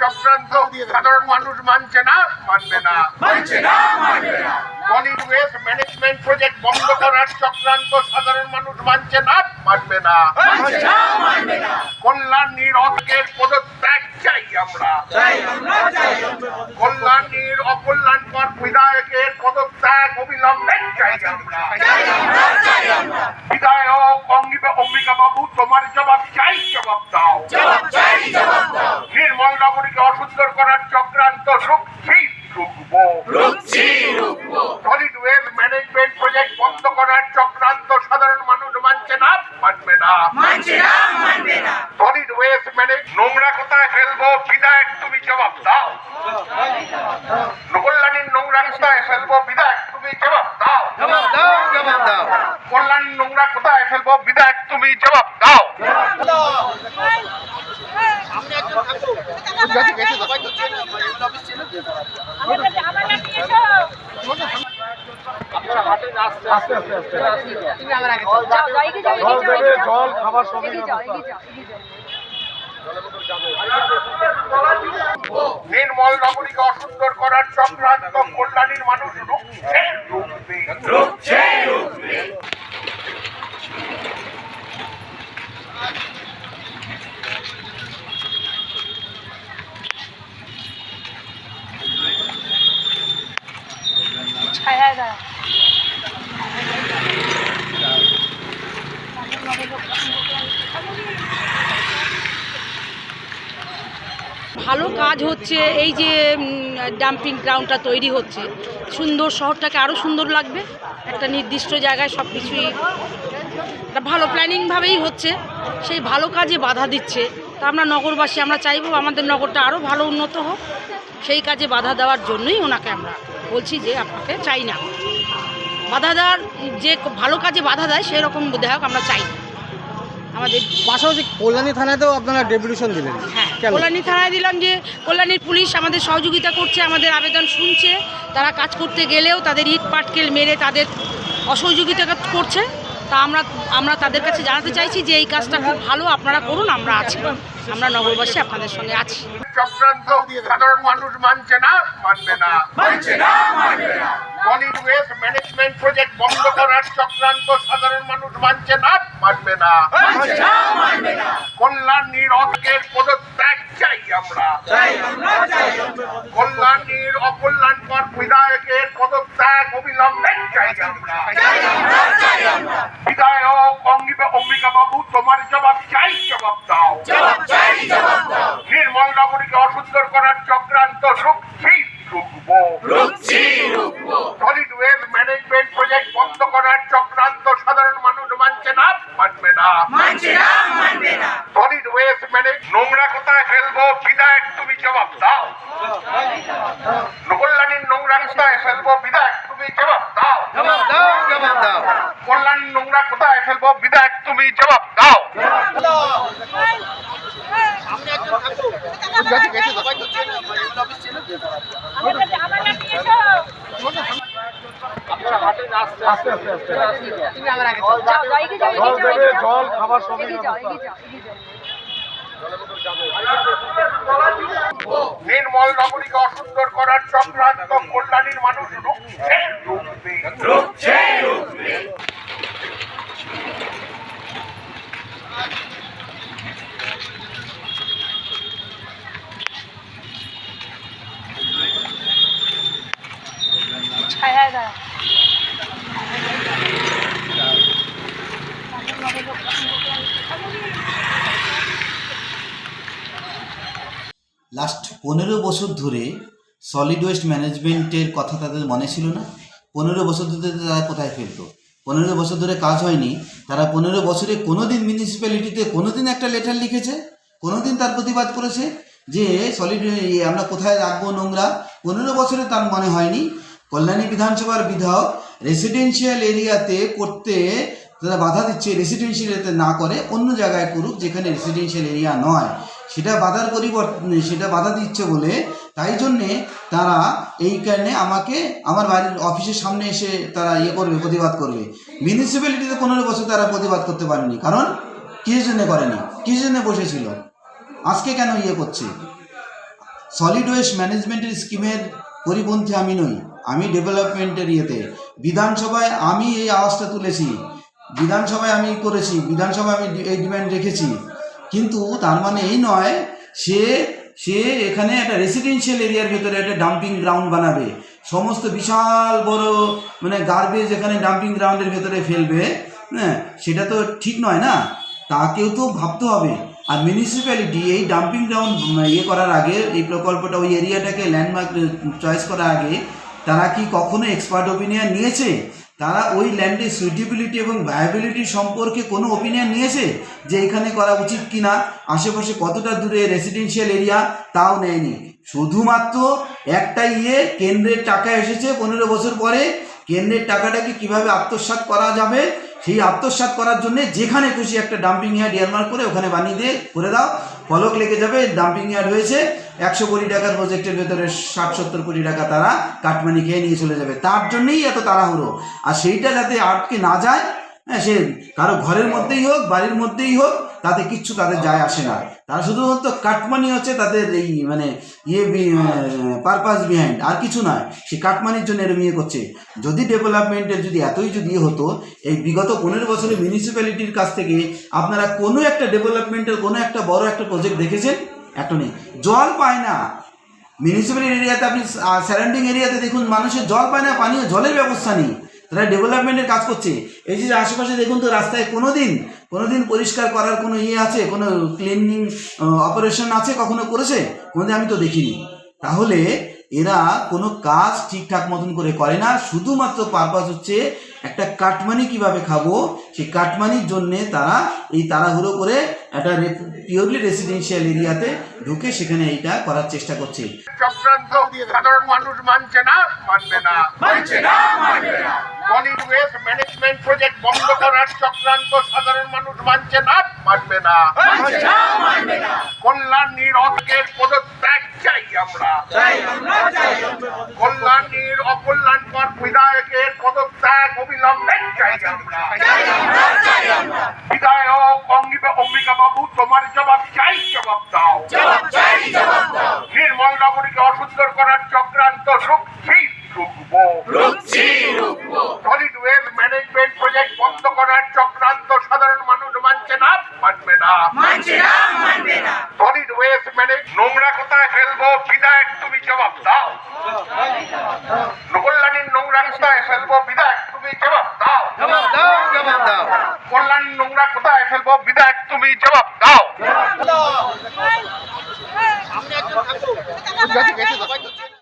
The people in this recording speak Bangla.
চক্রান্ত সাধারণ মানুষ মানছে না মানবে না। মানছে না মানবে না। সলিড ওয়েস্ট ম্যানেজমেন্ট প্রজেক্ট বন্ধ করার চক্রান্ত সাধারণ মানুষ মানছে না মানবে না। মানছে না মানবে না। কল্যাণ নিরকের পদত্যাগ চাই আমরা। চাই আমরা চাই আমরা। কল্যাণীর অকল্যাণকর বিধায়কের পদত্যাগ অবিলম্বে চাই আমরা। চাই আমরা চাই আমরা। বিধায়ক অঙ্গিকা অম্বিকা বাবু তোমার জবাব চাই জবাব দাও। জবাব চাই জবাব দাও। নগরীকে অসুন্দর করার চক্রান্ত রুখছি রুখবো রুখছি রুখবো সলিড ওয়েস্ট ম্যানেজমেন্ট প্রজেক্ট বন্ধ করার চক্রান্ত সাধারণ মানুষ মানছে না মানবে না। মানছে না মানবে না। সলিড ওয়েস্ট ম্যানেজ নোংরা কোথায় ফেলব? বিধায়ক তুমি জবাব দাও। কল্যাণীর নোংরা কোথায় ফেলব? বিধায়ক তুমি জবাব দাও। জবাব দাও জবাব দাও। কল্যাণীর নোংরা কোথায় ফেলব? বিধায়ক তুমি জবাব দাও। জল খাবার সবই নির্মল নগরীকে অসুন্দর করার চক্রান্ত কল্যাণীর মানুষ রুখবে ভালো কাজ হচ্ছে এই যে ডাম্পিং গ্রাউন্ডটা তৈরি হচ্ছে। সুন্দর শহরটাকে আরও সুন্দর লাগবে। একটা নির্দিষ্ট জায়গায় সব কিছুই ভালো প্ল্যানিংভাবেই হচ্ছে। সেই ভালো কাজে বাধা দিচ্ছে। তা আমরা নগরবাসী আমরা চাইব আমাদের নগরটা আরও ভালো উন্নত হোক। সেই কাজে বাধা দেওয়ার জন্যই ওনাকে আমরা বলছি যে আপনাকে চাই না। বাধা দেওয়ার যে ভালো কাজে বাধা দেয় সেই রকম বিধায়ক আমরা চাই। না। আমাদের পাশাপাশি কল্যাণী থানাতেও আপনারা ডেপুটেশন দিলেন। হ্যাঁ কল্যাণী থানায় দিলাম যে কল্যাণীর পুলিশ আমাদের সহযোগিতা করছে আমাদের আবেদন শুনছে। তারা কাজ করতে গেলেও তাদের ইট পাটকেল মেরে তাদের অসহযোগিতা করছে। তা আমরা আমরা তাদের কাছে জানাতে চাইছি যে এই কাজটা খুব ভালো আপনারা করুন আমরা আছি। আমরা নগরবাসী আপনাদের সঙ্গে আছি। চক্রান্ত সাধারণ মানুষ মানছে না মানবে না। মানছে না মানবে না। সলিড ওয়েস্ট ম্যানেজমেন্ট প্রজেক্ট বন্ধ করার চক্রান্ত সাধারণ মানুষ মানছে না মানবে না। মানছে না মানবে না। কল্যাণ নিরকের পদত্যাগ চাই আমরা। চাই আমরা চাই আমরা কল্যাণীর অকল্যাণকর বিধায়কের পদত্যাগ অবিলম্বে চাই আমরা চাই আমরা চাই আমরা বিধায়ক অঙ্গিকা অম্বিকা বাবু তোমার জবাব চাই জবাব দাও জবাব চাই জবাব দাও নির্মল নগরীকে অসুন্দর করার চক্রান্ত রুখছি রুখবো রুখছি রুখবো সলিড ওয়েস্ট ম্যানেজমেন্ট প্রজেক্ট বন্ধ করার চক্রান্ত সাধারণ মানুষ মানছে না মানবে না। মানছে না মানবে না। সলিড ওয়েস্ট ম্যানেজ নোংরা কোথায় ফেলব? বিধায়ক তুমি জবাব দাও। কল্যাণীর নোংরা কোথায় ফেলব? বিধায়ক তুমি জবাব দাও। জবাব দাও জবাব দাও। কল্যাণীর নোংরা কোথায় ফেলব বিধায়ক তুমি জবাব দাও আস্তে আস্তে আস্তে নির্মল নগরীকে অসুন্দর করার চক্রান্ত কল্যাণীর মানুষ রুখছে রুখছে লাস্ট পনেরো বছর ধরে সলিড ওয়েস্ট ম্যানেজমেন্টের কথা তাদের মনে ছিল না? পনেরো বছর ধরে তারা কোথায় ফেলতো? পনেরো বছর ধরে কাজ হয়নি, তারা পনেরো বছরে কোনো দিন মিউনিসিপ্যালিটিতে কোনো দিন একটা লেটার লিখেছে? কোনো দিন তার প্রতিবাদ করেছে? যে সলিড আমরা কোথায় রাখব নোংরা? পনেরো বছরে তার মনে হয়নি। কল্যাণী বিধানসভার বিধায়ক রেসিডেন্সিয়াল এরিয়াতে করতে তারা বাধা দিচ্ছে রেসিডেন্সিয়াল এরিয়াতে না করে, অন্য জায়গায় করুক যেখানে রেসিডেন্সিয়াল এরিয়া নয়। সেটা বাধার পরিবর্তন সেটা বাধা দিচ্ছে বলে, তাই জন্যে তারা এই কারণে আমাকে, আমার বাড়ির অফিসের সামনে এসে তারা ইয়ে করবে, প্রতিবাদ করবে। মিউনিসিপ্যালিটিতে পনেরো বছর তারা প্রতিবাদ করতে পারেনি। কারণ কিসের জন্য করেনি? কিসের জন্য বসেছিল? আজকে কেন ইয়ে করছে? সলিড ওয়েস্ট ম্যানেজমেন্টের স্কিমের পরিপন্থী আমি নই, আমি ডেভেলপমেন্টের ইয়েতে। বিধানসভায় আমি এই আওয়াজটা তুলেছি, বিধানসভায় আমি করেছি, বিধানসভায় আমি এই ডিমান্ড রেখেছি। কিন্তু তার মানে এই নয়, সে সে এখানে একটা রেসিডেন্সিয়াল এরিয়ার ভেতরে একটা ডাম্পিং গ্রাউন্ড বানাবে। সমস্ত বিশাল বড় মানে গার্বেজ এখানে ডাম্পিং গ্রাউন্ডের ভেতরে ফেলবে হ্যাঁ সেটা তো ঠিক নয় না? তাকেও তো ভাবতে হবে। আর মিউনিসিপ্যালিটি এই ডাম্পিং গ্রাউন্ড ইয়ে করার আগে, এই প্রকল্পটা ওই এরিয়াটাকে ল্যান্ডমার্ক চয়েস করার আগে, তারা কি কখনো এক্সপার্ট ওপিনিয়ন নিয়েছে? তারা ওই ল্যান্ডের সুইটেবিলিটি এবং ভায়াবিলিটি সম্পর্কে কোনো ওপিনিয়ন নিয়েছে যে এখানে করা উচিত কি না আশেপাশে কতটা দূরে রেসিডেন্সিয়াল এরিয়া তাও নেয়নি। শুধুমাত্র একটা ইয়ে কেন্দ্রের টাকা এসেছে পনেরো বছর পরে। কেন্দ্রের টাকাটাকে কীভাবে আত্মসাৎ করা যাবে? সেই আত্মসাত করার জন্য যেখানে খুশি একটা ডাম্পিং ইয়ার্ড ইয়ারমার্ক করে ওখানে বানিয়ে দিয়ে করে দাও। ফলক লেগে যাবে ডাম্পিং ইয়ার্ড হয়েছে। একশো কোটি টাকার প্রজেক্টের ভেতরে ষাট, সত্তর কোটি টাকা তারা কাটমানি খেয়ে নিয়ে চলে যাবে। তার জন্যেই এত তাড়াহুড়ো। আর সেইটা যাতে আটকে না যায় হ্যাঁ সে কারও ঘরের মধ্যেই হোক, বাড়ির মধ্যেই হোক, তাতে কিচ্ছু তাদের যায় আসে না। তারা শুধুমাত্র কাটমানি হচ্ছে তাদের এই মানে ইয়ে পারপাস বিহাইন্ড আর কিছু নয়। সে কাটমানির জন্য এরম ইয়ে করছে। যদি ডেভেলপমেন্টের যদি এতই যদি ইয়ে হতো, এই বিগত পনেরো বছরে মিউনিসিপ্যালিটির কাছ থেকে আপনারা কোনো একটা ডেভেলপমেন্টের কোনো একটা বড় একটা প্রজেক্ট দেখেছেন? একটা নেই। জল পায় না। মিউনিসিপ্যাল এরিয়াতে আপনি সারাউন্ডিং এরিয়াতে দেখুন, মানুষের জল পায় না, পানীয়, জলের ব্যবস্থা নেই। তারা ডেভেলপমেন্টের কাজ করছে। এই যে আশেপাশে দেখুন তো রাস্তায় কোনো দিন কোনো দিন পরিষ্কার করার কোনো ইয়ে আছে, কোনো ক্লিনিং অপারেশন আছে কখনো করেছে? কোনোদিন আমি তো দেখিনি। তাহলে এরা কোনো কাজ ঠিকঠাক মতন করে করে না। শুধুমাত্র পারপাস হচ্ছে একটা কাটমানি কীভাবে খাব সেই কাটমানির জন্যে তারা এই তাড়াহুড়ো করে একটা পিওরলি রেসিডেন্সিয়াল এরিয়াতে ঢুকে সেখানে এইটা করার চেষ্টা করছে। চক্রান্ত সাধারণ মানুষ মানছে না মানবে না। মানছে না মানবে না। সলিড ওয়েস্ট ম্যানেজমেন্ট প্রজেক্ট বন্ধ করার চক্রান্ত সাধারণ মানুষ মানছে না মানবে না। মানছে না মানবে না। কল্যাণ নিরকের পদত্যাগ চাই আমরা। চাই আমরা চাই কল্যাণ নির অকল্যাণকর বিধায়কের পদত্যাগ অবিলম্বে চাই আমরা। বিধায়ক অঙ্গিকা অম্বিকা বাবু তোমার জবাব চাই জবাব দাও। নির্মল নগরীকে অসুন্দর করার চক্রান্ত রুখছি রুখছি রুখবো। সলিড ওয়েস্ট ম্যানেজমেন্ট প্রজেক্ট বন্ধ করার চক্রান্ত সাধারণ মানুষ মানছে না মানবে না। মানছে না মানবে না। সলিড নোংরা কোথায় ফেলব? বিধায়ক তুমি জবাব দাও। কল্যাণীর নোংরা কোথায় ফেলব? বিধায়ক তুমি জবাব দাও। জবাব দাও জবাব দাও। কল্যাণীর নোংরা কোথায় ফেলব? বিধায়ক তুমি জবাব